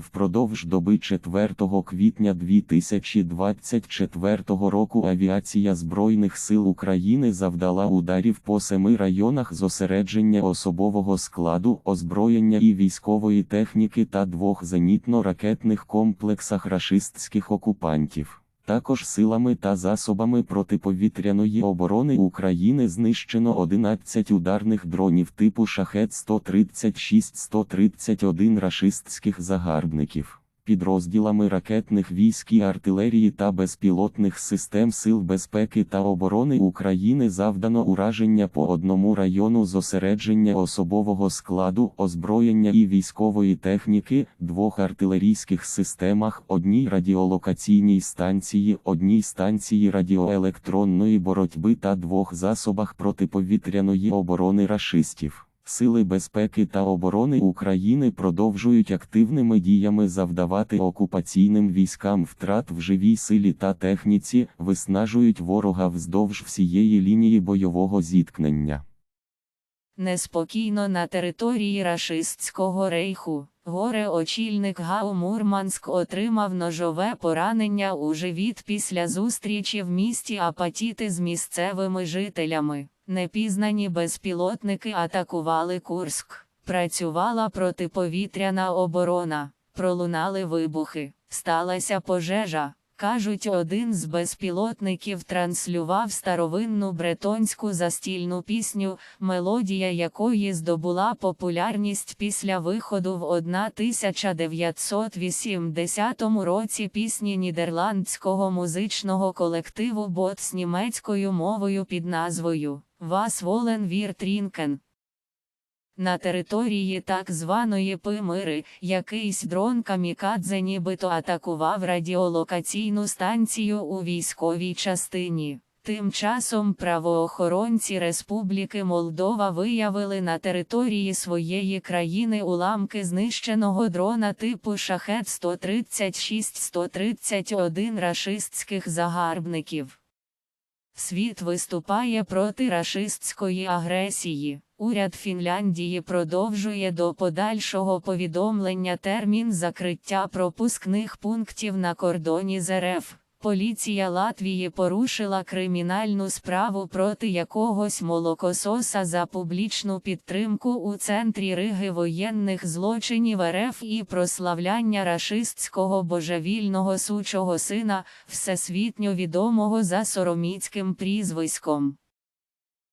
Впродовж доби 4 квітня 2024 року авіація Збройних сил України завдала ударів по семи районах зосередження особового складу, озброєння і військової техніки та двох зенітно-ракетних комплексах рашистських окупантів. Також силами та засобами протиповітряної оборони України знищено 11 ударних дронів типу шахет 136-131 рашистських загарбників. Підрозділами ракетних військ і артилерії та безпілотних систем Сил безпеки та оборони України завдано ураження по одному району зосередження особового складу, озброєння і військової техніки, двох артилерійських системах, одній радіолокаційній станції, одній станції радіоелектронної боротьби та двох засобах протиповітряної оборони рашистів. Сили безпеки та оборони України продовжують активними діями завдавати окупаційним військам втрат в живій силі та техніці, виснажують ворога вздовж всієї лінії бойового зіткнення. Неспокійно на території рашистського рейху. Горе-очільник ГАУ Мурманськ отримав ножове поранення у живіт після зустрічі в місті Апатіти з місцевими жителями. Непізнані безпілотники атакували Курск. Працювала протиповітряна оборона. Пролунали вибухи. Сталася пожежа. Кажуть, один з безпілотників транслював старовинну бретонську застільну пісню, мелодія якої здобула популярність після виходу в 1980 році пісні нідерландського музичного колективу Бот з німецькою мовою під назвою Вас волен вір трінкен. На території так званої Пимири якийсь дрон Камікадзе нібито атакував радіолокаційну станцію у військовій частині. Тим часом правоохоронці Республіки Молдова виявили на території своєї країни уламки знищеного дрона типу шахет 136-131 рашистських загарбників. Світ виступає проти рашистської агресії. Уряд Фінляндії продовжує до подальшого повідомлення термін закриття пропускних пунктів на кордоні з РФ. Поліція Латвії порушила кримінальну справу проти якогось молокососа за публічну підтримку у центрі Риги воєнних злочинів РФ і прославляння рашистського божевільного сучого сина, всесвітньо відомого за сороміцьким прізвиськом.